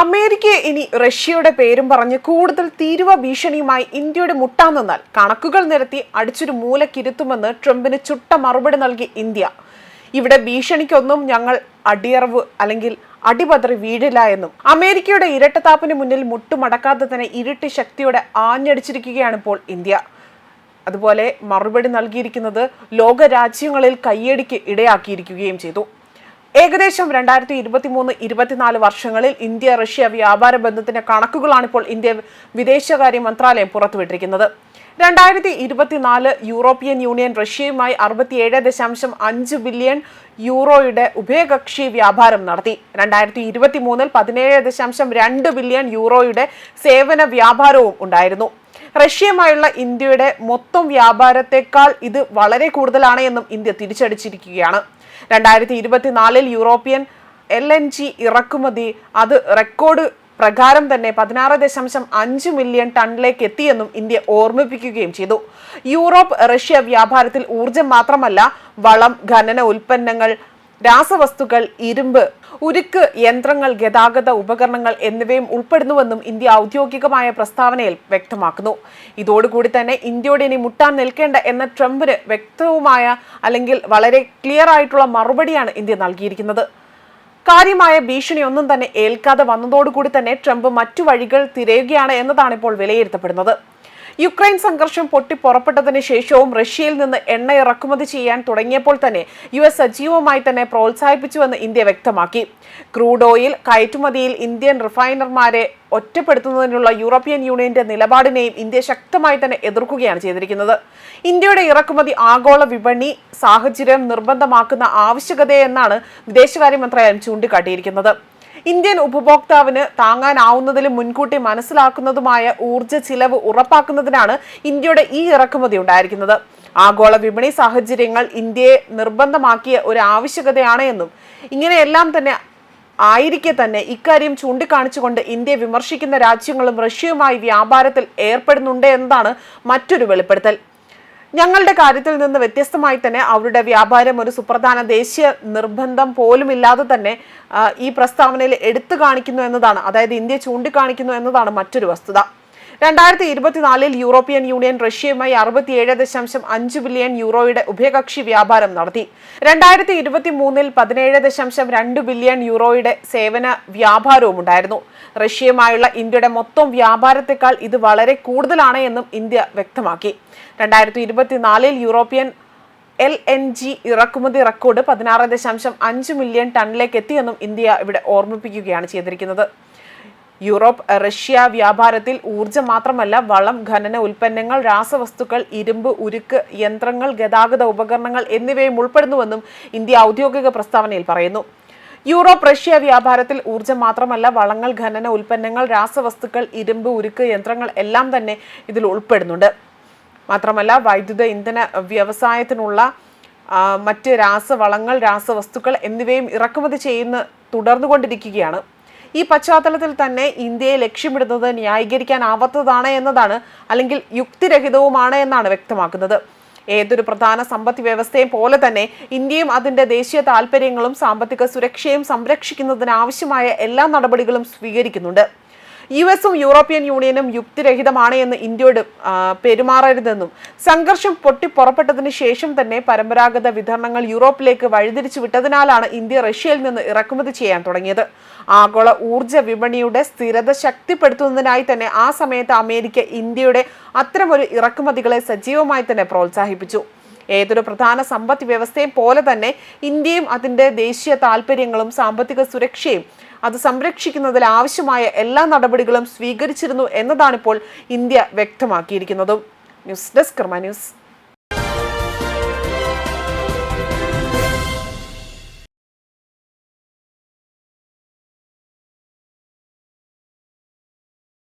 അമേരിക്കയെ ഇനി റഷ്യയുടെ പേരും പറഞ്ഞ് കൂടുതൽ തീരുവ ഭീഷണിയുമായി ഇന്ത്യയുടെ മുട്ടാൻ നിന്നാൽ കണക്കുകൾ നിരത്തി അടിച്ചൊരു മൂലക്കിരുത്തുമെന്ന് ട്രംപിന് ചുട്ട മറുപടി നൽകി ഇന്ത്യ. ഇവിടെ ഭീഷണിക്കൊന്നും ഞങ്ങൾ അടിയറവ് അല്ലെങ്കിൽ അടിപതറി വീഴില്ല എന്നും. അമേരിക്കയുടെ ഇരട്ടത്താപ്പിന് മുന്നിൽ മുട്ടുമടക്കാതെ തന്നെ ഇരുട്ടി ശക്തിയോടെ ആഞ്ഞടിച്ചിരിക്കുകയാണ് ഇപ്പോൾ ഇന്ത്യ. അതുപോലെ മറുപടി നൽകിയിരിക്കുന്നത് ലോകരാജ്യങ്ങളിൽ കയ്യടിക്ക് ഇടയാക്കിയിരിക്കുകയും ചെയ്തു. ഏകദേശം രണ്ടായിരത്തി ഇരുപത്തി മൂന്ന് ഇരുപത്തിനാല് വർഷങ്ങളിൽ ഇന്ത്യ റഷ്യ വ്യാപാര ബന്ധത്തിന്റെ കണക്കുകളാണ് ഇപ്പോൾ ഇന്ത്യ വിദേശകാര്യ മന്ത്രാലയം പുറത്തുവിട്ടിരിക്കുന്നത്. രണ്ടായിരത്തി ഇരുപത്തിനാല് യൂറോപ്യൻ യൂണിയൻ റഷ്യയുമായി അറുപത്തിയേഴ് ദശാംശം അഞ്ച് ബില്യൺ യൂറോയുടെ ഉഭയകക്ഷി വ്യാപാരം നടത്തി. രണ്ടായിരത്തി ഇരുപത്തി മൂന്നിൽ പതിനേഴ് ദശാംശം രണ്ട് ബില്യൺ യൂറോയുടെ സേവന വ്യാപാരവും ഉണ്ടായിരുന്നു. റഷ്യയുമായുള്ള ഇന്ത്യയുടെ മൊത്തം വ്യാപാരത്തെക്കാൾ ഇത് വളരെ കൂടുതലാണ് എന്നും ഇന്ത്യ തിരിച്ചടിച്ചിരിക്കുകയാണ്. രണ്ടായിരത്തി ഇരുപത്തിനാലിൽ യൂറോപ്യൻ എൽ എൻ ജി ഇറക്കുമതി. അത് റെക്കോർഡ് പ്രകാരം തന്നെ പതിനാറ് ദശാംശം അഞ്ച് മില്യൺ ടണ്ണിലേക്ക് എത്തിയെന്നും ഇന്ത്യ ഓർമ്മിപ്പിക്കുകയും ചെയ്തു. യൂറോപ്പ് റഷ്യ വ്യാപാരത്തിൽ ഊർജം മാത്രമല്ല വളം ഖനന ഉൽപ്പന്നങ്ങൾ രാസവസ്തുക്കൾ ഇരുമ്പ് ഉരുക്ക് യന്ത്രങ്ങൾ ഗതാഗത ഉപകരണങ്ങൾ എന്നിവയും ഉൾപ്പെടുന്നുവെന്നും ഇന്ത്യ ഔദ്യോഗികമായ പ്രസ്താവനയിൽ വ്യക്തമാക്കുന്നു. ഇതോടുകൂടി തന്നെ ഇന്ത്യയോട് ഇനി മുട്ടാൻ നിൽക്കേണ്ട എന്ന ട്രംപിന് വ്യക്തവുമായ അല്ലെങ്കിൽ വളരെ ക്ലിയർ ആയിട്ടുള്ള മറുപടിയാണ് ഇന്ത്യ നൽകിയിരിക്കുന്നത്. കാര്യമായ ഭീഷണിയൊന്നും തന്നെ ഏൽക്കാതെ വന്നതോടുകൂടി തന്നെ ട്രംപ് മറ്റു വഴികൾ തിരയുകയാണ് എന്നതാണ് ഇപ്പോൾ വിലയിരുത്തപ്പെടുന്നത്. യുക്രൈൻ സംഘർഷം പൊട്ടി പുറപ്പെട്ടതിന് ശേഷവും റഷ്യയിൽ നിന്ന് എണ്ണ ഇറക്കുമതി ചെയ്യാൻ തുടങ്ങിയപ്പോൾ തന്നെ യു എസ് സജീവമായി തന്നെ പ്രോത്സാഹിപ്പിച്ചുവെന്ന് ഇന്ത്യ വ്യക്തമാക്കി. ക്രൂഡ് ഓയിൽ കയറ്റുമതിയിൽ ഇന്ത്യൻ റിഫൈനർമാരെ ഒറ്റപ്പെടുത്തുന്നതിനുള്ള യൂറോപ്യൻ യൂണിയന്റെ നിലപാടിനെയും ഇന്ത്യ ശക്തമായി തന്നെ എതിർക്കുകയാണ് ചെയ്തിരിക്കുന്നത്. ഇന്ത്യയുടെ ഇറക്കുമതി ആഗോള വിപണി സാഹചര്യം നിർബന്ധമാക്കുന്ന ആവശ്യകതയെന്നാണ് വിദേശകാര്യ മന്ത്രാലയം ചൂണ്ടിക്കാട്ടിയിരിക്കുന്നത്. ഇന്ത്യൻ ഉപഭോക്താവിന് താങ്ങാനാവുന്നതിലും മുൻകൂട്ടി മനസ്സിലാക്കുന്നതുമായ ഊർജ ചിലവ് ഉറപ്പാക്കുന്നതിനാണ് ഇന്ത്യയുടെ ഈ ഇറക്കുമതി ഉണ്ടായിരിക്കുന്നത്. ആഗോള വിപണി സാഹചര്യങ്ങൾ ഇന്ത്യയെ നിർബന്ധമാക്കിയ ഒരു ആവശ്യകതയാണ് എന്നും ഇങ്ങനെയെല്ലാം തന്നെ ആയിരിക്കെ തന്നെ ഇക്കാര്യം ചൂണ്ടിക്കാണിച്ചുകൊണ്ട് ഇന്ത്യ വിമർശിക്കുന്ന രാജ്യങ്ങളും റഷ്യയുമായി വ്യാപാരത്തിൽ ഏർപ്പെടുന്നുണ്ട് എന്നതാണ് മറ്റൊരു വെളിപ്പെടുത്തൽ. ഞങ്ങളുടെ കാര്യത്തിൽ നിന്ന് വ്യത്യസ്തമായി തന്നെ അവരുടെ വ്യാപാരം ഒരു സുപ്രധാന ദേശീയ നിർബന്ധം പോലും ഇല്ലാതെ തന്നെ ഈ പ്രസ്താവനയിൽ എടുത്തു കാണിക്കുന്നു എന്നതാണ്. അതായത് ഇന്ത്യ ചൂണ്ടിക്കാണിക്കുന്നു എന്നതാണ് മറ്റൊരു വസ്തുത. രണ്ടായിരത്തി ഇരുപത്തിനാലിൽ യൂറോപ്യൻ യൂണിയൻ റഷ്യയുമായി അറുപത്തിയേഴ് ദശാംശം അഞ്ച് ബില്യൺ യൂറോയുടെ ഉഭയകക്ഷി വ്യാപാരം നടത്തി. രണ്ടായിരത്തി ഇരുപത്തി മൂന്നിൽ പതിനേഴ് ദശാംശം രണ്ട് ബില്യൺ യൂറോയുടെ സേവന വ്യാപാരവും ഉണ്ടായിരുന്നു. റഷ്യയുമായുള്ള ഇന്ത്യയുടെ മൊത്തം വ്യാപാരത്തെക്കാൾ ഇത് വളരെ കൂടുതലാണ് എന്നും ഇന്ത്യ വ്യക്തമാക്കി. രണ്ടായിരത്തി ഇരുപത്തിനാലിൽ യൂറോപ്യൻ എൽ എൻ ജി ഇറക്കുമതി റെക്കോർഡ് പതിനാറ് ദശാംശം അഞ്ച് മില്യൺ ടണ്ണിലേക്ക് എത്തിയെന്നും ഇന്ത്യ ഇവിടെ ഓർമ്മിപ്പിക്കുകയാണ് ചെയ്തിരിക്കുന്നത്. യൂറോപ്പ് റഷ്യ വ്യാപാരത്തിൽ ഊർജം മാത്രമല്ല വളം ഖനന ഉൽപ്പന്നങ്ങൾ രാസവസ്തുക്കൾ ഇരുമ്പ് ഉരുക്ക് യന്ത്രങ്ങൾ ഗതാഗത ഉപകരണങ്ങൾ എന്നിവയും ഉൾപ്പെടുന്നുവെന്നും ഇന്ത്യ ഔദ്യോഗിക പ്രസ്താവനയിൽ പറയുന്നു. യൂറോപ്പ് റഷ്യ വ്യാപാരത്തിൽ ഊർജം മാത്രമല്ല വളങ്ങൾ ഖനന ഉൽപ്പന്നങ്ങൾ രാസവസ്തുക്കൾ ഇരുമ്പ് ഉരുക്ക് യന്ത്രങ്ങൾ എല്ലാം തന്നെ ഇതിൽ ഉൾപ്പെടുന്നുണ്ട്. മാത്രമല്ല വൈദ്യുത ഇന്ധന വ്യവസായത്തിനുള്ള മറ്റ് രാസവളങ്ങൾ രാസവസ്തുക്കൾ എന്നിവയും ഇറക്കുമതി ചെയ്യുന്ന തുടർന്നുകൊണ്ടിരിക്കുകയാണ്. ഈ പശ്ചാത്തലത്തിൽ തന്നെ ഇന്ത്യയെ ലക്ഷ്യമിടുന്നത് ന്യായീകരിക്കാനാവാത്തതാണ് എന്നതാണ് അല്ലെങ്കിൽ യുക്തിരഹിതവുമാണ് എന്നാണ് വ്യക്തമാക്കുന്നത്. ഏതൊരു പ്രധാന സമ്പദ് വ്യവസ്ഥയും പോലെ തന്നെ ഇന്ത്യയും അതിന്റെ ദേശീയ താൽപ്പര്യങ്ങളും സാമ്പത്തിക സുരക്ഷയും സംരക്ഷിക്കുന്നതിന് ആവശ്യമായ എല്ലാ നടപടികളും സ്വീകരിക്കുന്നുണ്ട്. യു എസും യൂറോപ്യൻ യൂണിയനും യുക്തിരഹിതമാണ് എന്ന് ഇന്ത്യയോട് പെരുമാറരുതെന്നും സംഘർഷം പൊട്ടിപ്പുറപ്പെട്ടതിന് ശേഷം തന്നെ പരമ്പരാഗത വിതരണങ്ങൾ യൂറോപ്പിലേക്ക് വഴിതിരിച്ചു വിട്ടതിനാലാണ് ഇന്ത്യ റഷ്യയിൽ നിന്ന് ഇറക്കുമതി ചെയ്യാൻ തുടങ്ങിയത്. ആഗോള ഊർജ വിപണിയുടെ സ്ഥിരത ശക്തിപ്പെടുത്തുന്നതിനായി തന്നെ ആ സമയത്ത് അമേരിക്ക ഇന്ത്യയുടെ അത്തരമൊരു ഇറക്കുമതികളെ സജീവമായി തന്നെ പ്രോത്സാഹിപ്പിച്ചു. ഏതൊരു പ്രധാന സമ്പദ് വ്യവസ്ഥയും പോലെ തന്നെ ഇന്ത്യയും അതിന്റെ ദേശീയ താല്പര്യങ്ങളും സാമ്പത്തിക സുരക്ഷയും അത് സംരക്ഷിക്കുന്നതിൽ ആവശ്യമായ എല്ലാ നടപടികളും സ്വീകരിച്ചിരുന്നു എന്നതാണിപ്പോൾ ഇന്ത്യ വ്യക്തമാക്കിയിരിക്കുന്നതും. News desk news.